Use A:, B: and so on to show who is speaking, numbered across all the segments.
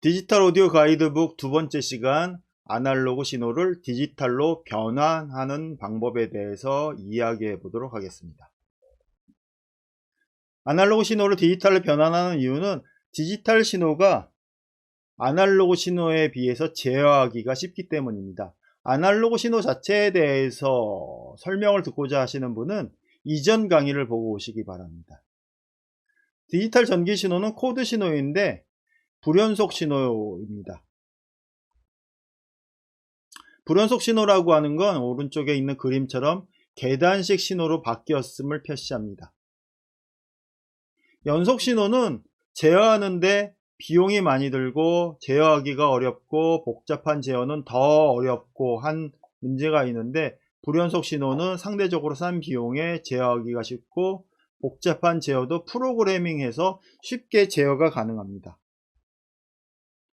A: 디지털 오디오 가이드북 두 번째 시간 아날로그 신호를 디지털로 변환하는 방법에 대해서 이야기해 보도록 하겠습니다. 아날로그 신호를 디지털로 변환하는 이유는 디지털 신호가 아날로그 신호에 비해서 제어하기가 쉽기 때문입니다. 아날로그 신호 자체에 대해서 설명을 듣고자 하시는 분은 이전 강의를 보고 오시기 바랍니다. 디지털 전기 신호는 코드 신호인데 불연속 신호입니다. 불연속 신호라고 하는 건 오른쪽에 있는 그림처럼 계단식 신호로 바뀌었음을 표시합니다. 연속 신호는 제어하는데 비용이 많이 들고 제어하기가 어렵고 복잡한 제어는 더 어렵고 한 문제가 있는데 불연속 신호는 상대적으로 싼 비용에 제어하기가 쉽고 복잡한 제어도 프로그래밍해서 쉽게 제어가 가능합니다.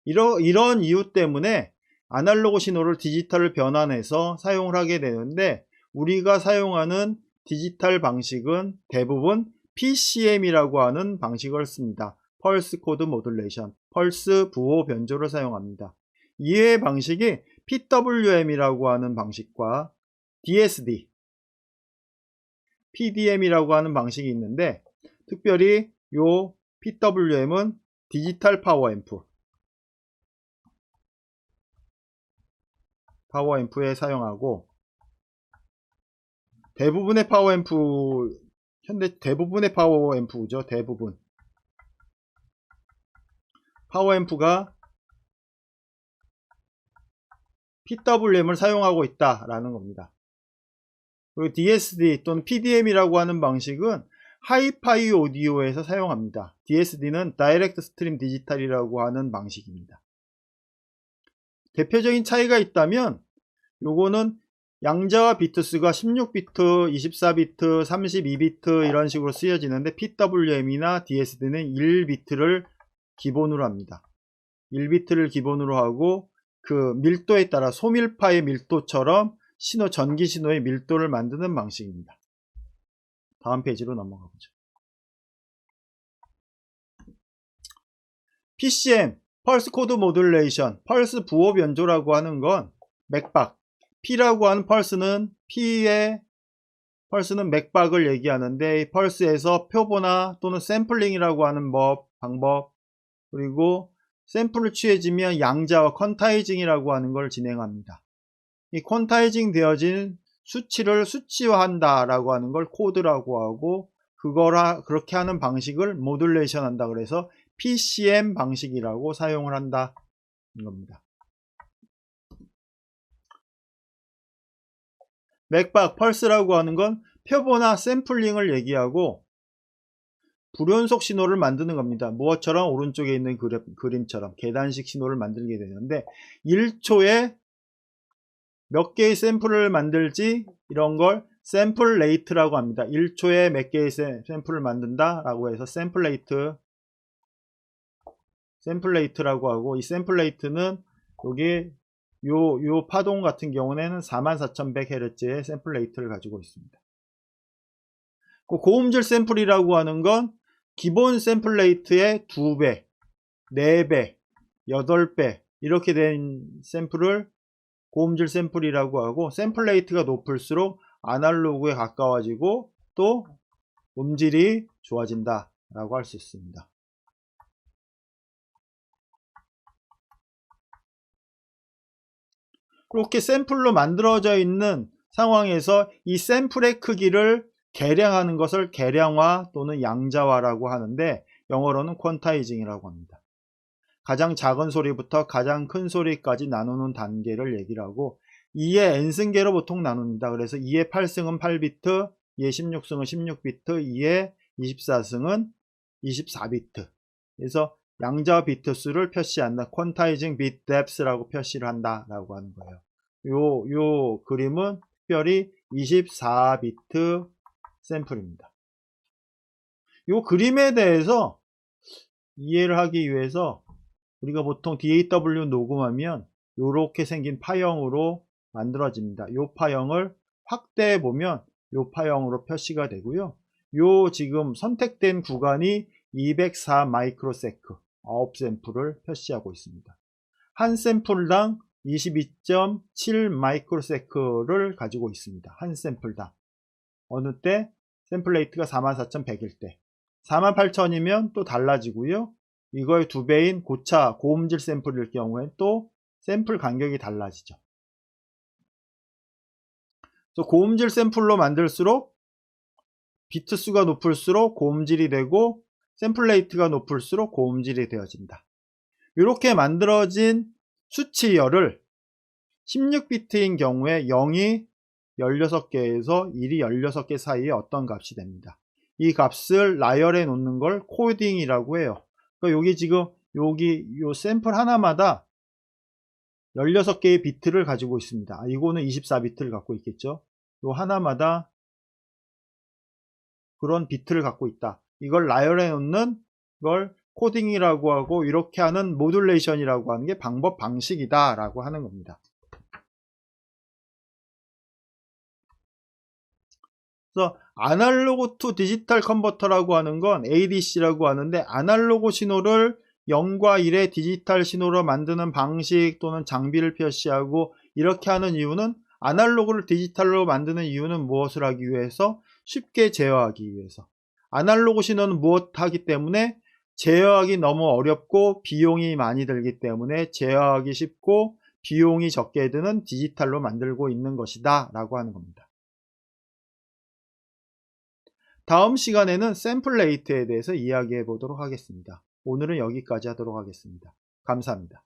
A: 이러, 이런 이유 때문에 아날로그 신호를 디지털 변환해서 사용을 하게 되는데 우리가 사용하는 디지털 방식은 대부분 PCM이라고 하는 방식을 씁니다. 펄스 코드 모듈레이션, 펄스 부호 변조를 사용합니다. 이외의 방식이 PWM이라고 하는 방식과 DSD, PDM이라고 하는 방식이 있는데 특별히 요 PWM은 디지털 파워 앰프, 파워앰프에 사용하고 대부분의 파워앰프 현대 대부분의 파워앰프죠 대부분 파워앰프가 PWM을 사용하고 있다라는 겁니다. 그리고 DSD 또는 PDM이라고 하는 방식은 하이파이 오디오에서 사용합니다. DSD는 다이렉트 스트림 디지털이라고 하는 방식입니다. 대표적인 차이가 있다면 요거는 양자와 비트수가 16비트, 24비트, 32비트 이런 식으로 쓰여지는데 PWM이나 DSD는 1비트를 기본으로 합니다. 1비트를 기본으로 하고 그 밀도에 따라 소밀파의 밀도처럼 신호 전기 신호의 밀도를 만드는 방식입니다. 다음 페이지로 넘어가 보죠. PCM, 펄스 코드 모듈레이션, 펄스 부호 변조라고 하는 건 맥박, P라고 하는 펄스는 P의 펄스는 맥박을 얘기하는데 이 펄스에서 표보나 또는 샘플링이라고 하는 법, 방법 그리고 샘플을 취해지면 양자와 퀀타이징이라고 하는 걸 진행합니다. 이 퀀타이징 되어진 수치를 수치화한다 라고 하는 걸 코드라고 하고 그거라 그렇게 하는 방식을 모듈레이션 한다 그래서 PCM 방식이라고 사용을 한다 겁니다. 맥박 펄스라고 하는 건 표본화 샘플링을 얘기하고 불연속 신호를 만드는 겁니다. 무엇처럼 오른쪽에 있는 그림, 처럼 계단식 신호를 만들게 되는데 1초에 몇 개의 샘플을 만들지 이런 걸 샘플 레이트라고 합니다. 1초에 몇 개의 샘플을 만든다 라고 해서 샘플 레이트 샘플 레이트라고 하고 이 샘플 레이트는 여기 요, 요 파동 같은 경우에는 44,100Hz의 샘플 레이트를 가지고 있습니다. 그 고음질 샘플이라고 하는 건 기본 샘플 레이트의 2배, 4배, 8배 이렇게 된 샘플을 고음질 샘플이라고 하고 샘플 레이트가 높을수록 아날로그에 가까워지고 또 음질이 좋아진다 라고 할 수 있습니다. 이렇게 샘플로 만들어져 있는 상황에서 이 샘플의 크기를 개량하는 것을 개량화 또는 양자화라고 하는데 영어로는 퀀타이징이라고 합니다. 가장 작은 소리부터 가장 큰 소리까지 나누는 단계를 얘기를 하고 2의 n승계로 보통 나눕니다. 그래서 2의 8승은 8비트, 2의 16승은 16비트, 2의 24승은 24비트. 그래서 양자 비트 수를 표시한다. 퀀타이징 비트 뎁스라고 표시를 한다라고 하는 거예요. 요, 요 그림은 특별히 24비트 샘플입니다. 요 그림에 대해서 이해를 하기 위해서 우리가 보통 DAW 녹음하면 요렇게 생긴 파형으로 만들어집니다. 요 파형을 확대해 보면 요 파형으로 표시가 되고요. 요 지금 선택된 구간이 204 마이크로세크 9 샘플을 표시하고 있습니다. 한 샘플당 22.7 마이크로세크를 가지고 있습니다. 한 샘플당. 어느 때 샘플 레이트가 44,100일 때 48,000이면 또 달라지고요. 이거의 두 배인 고차 고음질 샘플일 경우엔 또 샘플 간격이 달라지죠. 고음질 샘플로 만들수록 비트 수가 높을수록 고음질이 되고 샘플 레이트가 높을수록 고음질이 되어진다. 이렇게 만들어진 수치열을 16비트인 경우에 0이 16개에서 1이 16개 사이에 어떤 값이 됩니다. 이 값을 나열에 놓는 걸 코딩이라고 해요. 그러니까 여기 지금 여기 요 샘플 하나마다 16개의 비트를 가지고 있습니다. 아, 이거는 24비트를 갖고 있겠죠. 요 하나마다 그런 비트를 갖고 있다. 이걸 나열에 놓는 걸 코딩이라고 하고 이렇게 하는 모듈레이션이라고 하는 게 방법 방식이다 라고 하는 겁니다 그래서 아날로그 투 디지털 컨버터라고 하는 건 ADC라고 하는데 아날로그 신호를 0과 1의 디지털 신호로 만드는 방식 또는 장비를 표시하고 이렇게 하는 이유는 아날로그를 디지털로 만드는 이유는 무엇을 하기 위해서 쉽게 제어하기 위해서 아날로그 신호는 무엇하기 때문에 제어하기 너무 어렵고 비용이 많이 들기 때문에 제어하기 쉽고 비용이 적게 드는 디지털로 만들고 있는 것이다 라고 하는 겁니다. 다음 시간에는 샘플 레이트에 대해서 이야기해 보도록 하겠습니다. 오늘은 여기까지 하도록 하겠습니다. 감사합니다.